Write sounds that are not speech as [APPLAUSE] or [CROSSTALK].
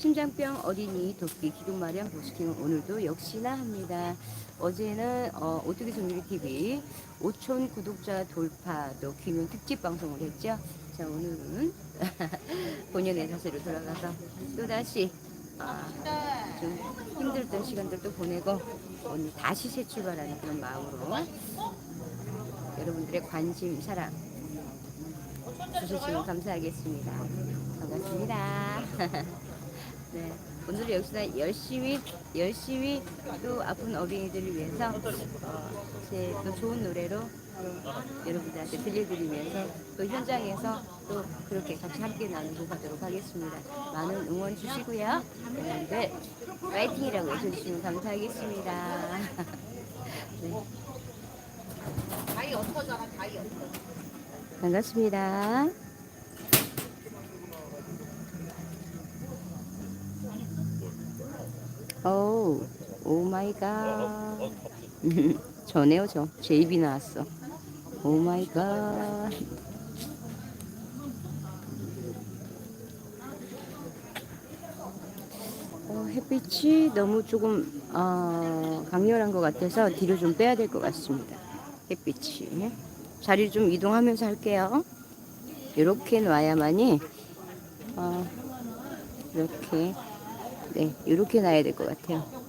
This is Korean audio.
심장병 어린이 돕기 기록 마련 보스킹은 오늘도 역시나 합니다. 어제는 어, 오뚜기 종일 TV 5천 구독자 돌파도 기념 특집 방송을 했죠. 자 오늘은 [LAUGHS] 본연의 자세로 돌아가서 또 다시 아, 좀 힘들던 시간들도 보내고 오늘 다시 새 출발하는 그런 마음으로 여러분들의 관심 사랑 주셔주시면 감사하겠습니다. 반갑습니다. [LAUGHS] 네, 오늘 역시나 열심히 열심히 또 아픈 어린이들을 위해서 어, 제 또 좋은 노래로 여러분들한테 들려드리면서 또 현장에서 또 그렇게 같이 함께 나누고 가도록 하겠습니다. 많은 응원 주시고요. 여러분들 파이팅이라고 해주시면 감사하겠습니다. [LAUGHS] 네. 다이어터잖아 다이어터 반갑습니다. 오, 오 마이 갓. [LAUGHS] 저네요, 저. 제 입이 나왔어. 오 마이 갓. 어, 햇빛이 너무 조금 어, 강렬한 것 같아서 뒤로 좀 빼야 될 것 같습니다. 햇빛이. 자리를 좀 이동하면서 할게요. 이렇게 놔야만이 어, 이렇게 네 이렇게 놔야 될 것 같아요.